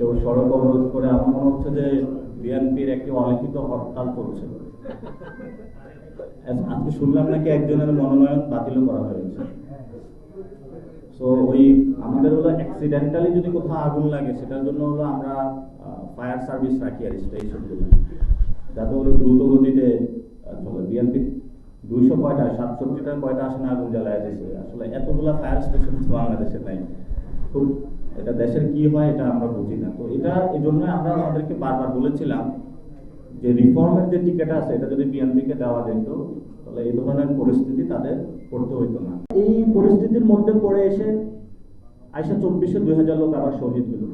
কেউ সড়ক অবরোধ করে আমার মনে হচ্ছে যে বিএনপির একটি অলিখিত হরতাল চলছে। আজ- আজকে শুনলাম নাকি একজনের মনোনয়ন বাতিল করা হয়েছে। সো ওই আমাদের হলো অ্যাক্সিডেন্টালি যদি কোথাও আগুন লাগে, সেটার জন্য হলো আমরা ফায়ার সার্ভিস রাখি আর স্টেশনগুলো যাতে হলো দ্রুত গতিতে চলে। বিএনপি দুইশো কয়টা, সাতষট্টিটার কয়টা আসনে আগুন জ্বালায় দিয়েছে আসলে এতগুলা ফায়ার স্টেশন তো বাংলাদেশে নাই। খুব এটা দেশের কি হয় এটা আমরা বুঝি না। তো এটা এই জন্য আমরা আমাদেরকে বারবার বলেছিলাম যে রিফর্মের যে টিকিট আছে, এটা যদি বিএনপিকে দেওয়া যেত, তাহলে এই ধরনের পরিস্থিতি তাদের করতে হইতো না। এই পরিস্থিতির মধ্যে পড়ে এসে আইসা চব্বিশে দুই হাজার লোক আবার শহীদ হলো।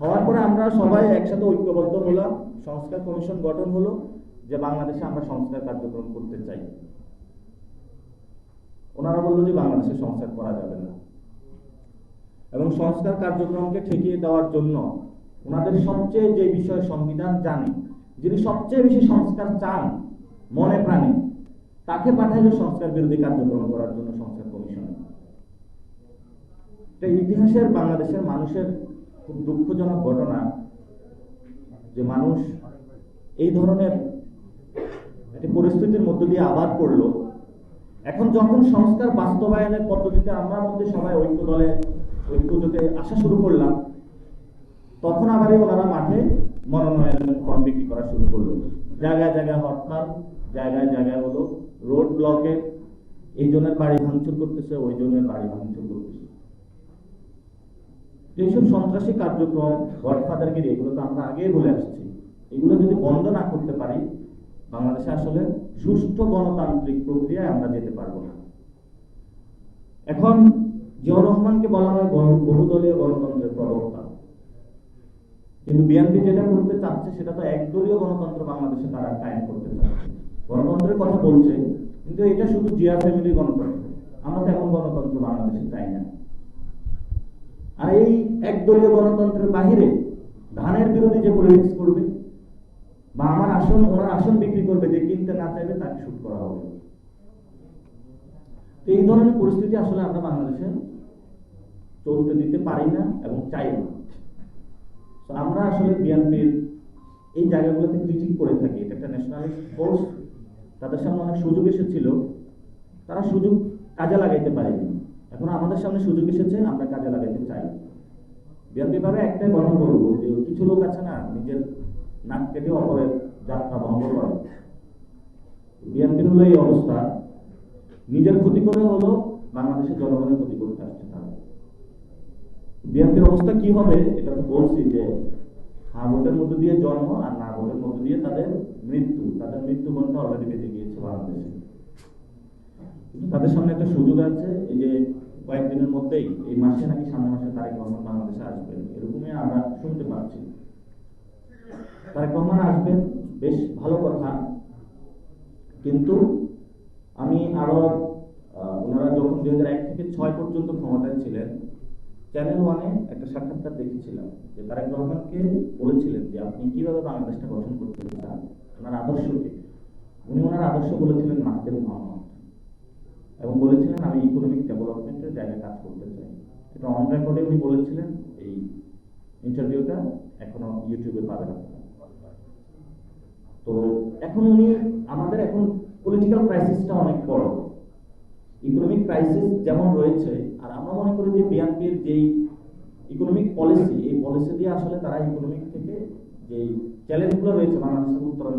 হওয়ার পরে আমরা সবাই একসাথে ঐক্যবদ্ধ হলাম, সংস্কার কমিশন গঠন হলো যে বাংলাদেশে আমরা সংস্কার কার্যক্রম করতে চাই। ওনারা বলল যে বাংলাদেশে সংস্কার করা যাবে না। এবং সংস্কার কার্যক্রমকে ঠেকিয়ে দেওয়ার জন্য ওনাদের সবচেয়ে যে বিষয় সংবিধান জানে, যিনি সবচেয়ে বেশি সংস্কার চান মনে প্রাণে, তাকে পাঠাইল সংস্কার বিরোধী কার্যক্রম করার জন্য সংস্কার কমিশনে। এটা ইতিহাসের বাংলাদেশের মানুষের খুব দুঃখজনক ঘটনা যে মানুষ এই ধরনের একটি পরিস্থিতির মধ্য দিয়ে আবার পড়ল। এখন যখন সংস্কার বাস্তবায়নের পদ্ধতিতে আমরা মধ্যে সবাই ঐক্য দলে ঐক্য জোটে আসা শুরু করলাম, তখন আবারই ওনারা মাঠে মনোনয়ন ফর্ম বিক্রি করা শুরু করল। জায়গায় জায়গায় হরতাল, জায়গায় জায়গায় হলো রোড ব্লকে এই জনের বাড়ি ভাঙচুর করতেছে, ওই জনের বাড়ি ভাঙচুর করতেছে। এইসব সন্ত্রাসী কার্যক্রম, গডফাদারগিরি, এগুলো তো আমরা আগেই বলে আসছি। এগুলো যদি বন্ধ না করতে পারি, বাংলাদেশে আসলে সুষ্ঠু গণতান্ত্রিক প্রক্রিয়ায় আমরা যেতে পারব না। এখন জিয়াউর রহমানকে বলা হয় বহুদলীয় গণতন্ত্রের প্রবক্তা। কিন্তু বিএনপি যেটা করতে চাচ্ছে, সেটা তো একদলীয় গণতন্ত্র বাংলাদেশে তারা কায়েম করতে চাচ্ছে। গণতন্ত্রের কথা বলছে, কিন্তু এটা শুধু জিয়া ফ্যামিলির গণতন্ত্র। আমরা তো এমন গণতন্ত্র বাংলাদেশে চাই না। আর এই একদলীয় গণতন্ত্রের বাহিরে ধানের বিরোধী যে পলিটিক্স করবে, বা আমার আসন ওনার আসন বিক্রি করবে, যে কিনতে না চাইবে, তাকে শুট করা হবে। তো এই ধরনের পরিস্থিতি আসলে আমরা বাংলাদেশে চলতে দিতে পারি না এবং চাই না। তো আমরা আসলে বিএনপির এই জায়গাগুলোতে ক্রিটিক করে থাকি। এটা একটা ন্যাশনালিস্ট ফোর্স তাদের সামনে অনেক সুযোগ এসেছিল। তারা সুযোগ কাজে লাগাইতে পারেনি। এখন আমাদের সামনে সুযোগ এসেছে, আমরা কাজে লাগাইতে চাই। বিএনপি ভাবে একটাই কথা করব যে কিছু লোক আছে না, নিজের নাক কেটে অপরের যাত্রা ভঙ্গ করে। বিএনপির হলো এই অবস্থা। নিজের ক্ষতি করে হলো বাংলাদেশের জনগণের ক্ষতি করতে আসছে। বিএনপির অবস্থা কি হবে, এটা তো বলছি যে হ্যাঁ ভোটের মধ্য দিয়ে জন্ম আর না ভোটের মধ্য দিয়ে তাদের মৃত্যু। তাদের মৃত্যু ঘণ্টা অলরেডি বেঁচে গিয়েছে বাংলাদেশে। তাদের সামনে একটা সুযোগ আছে, এই যে কয়েকদিনের মধ্যেই, এই মাসে নাকি সামনে মাসে তারেক রহমান বাংলাদেশে আসবেন, এরকমই আমরা শুনতে পাচ্ছি। তারেক রহমান আসবেন, বেশ ভালো কথা। কিন্তু আমি আরও ওনারা যখন দুই হাজার এক থেকে ছয় পর্যন্ত ক্ষমতায় ছিলেন চ্যানেল ওয়ানে একটা সাক্ষাৎকার দেখেছিলাম যে তারেক রহমানকে বলেছিলেন যে আপনি কীভাবে বাংলাদেশটা গঠন করতে চান? ওনার আদর্শকে। উনি ওনার আদর্শ বলেছিলেন মাহতের মোহাম্মদ। এবং বলেছিলেন, আমি ইকোনমিক ডেভেলপমেন্টের জায়গায় কাজ করতে চাই। এটা অন রেকর্ডে উনি বলেছিলেন, এই ইন্টারভিউটা এখনও ইউটিউবে পাবেন তো এখন উনি, আমাদের এখন পলিটিক্যাল ক্রাইসিসটা অনেক বড়। ইকোনমিক ক্রাইসিস যেমন রয়েছে, আর আমরা মনে করি যে বিএনপির যেই ইকোনমিক পলিসি এই পলিসি দিয়ে আসলে তারা ইকোনমিক থেকে যেই চ্যালেঞ্জগুলো রয়েছে বাংলাদেশের উত্তরণ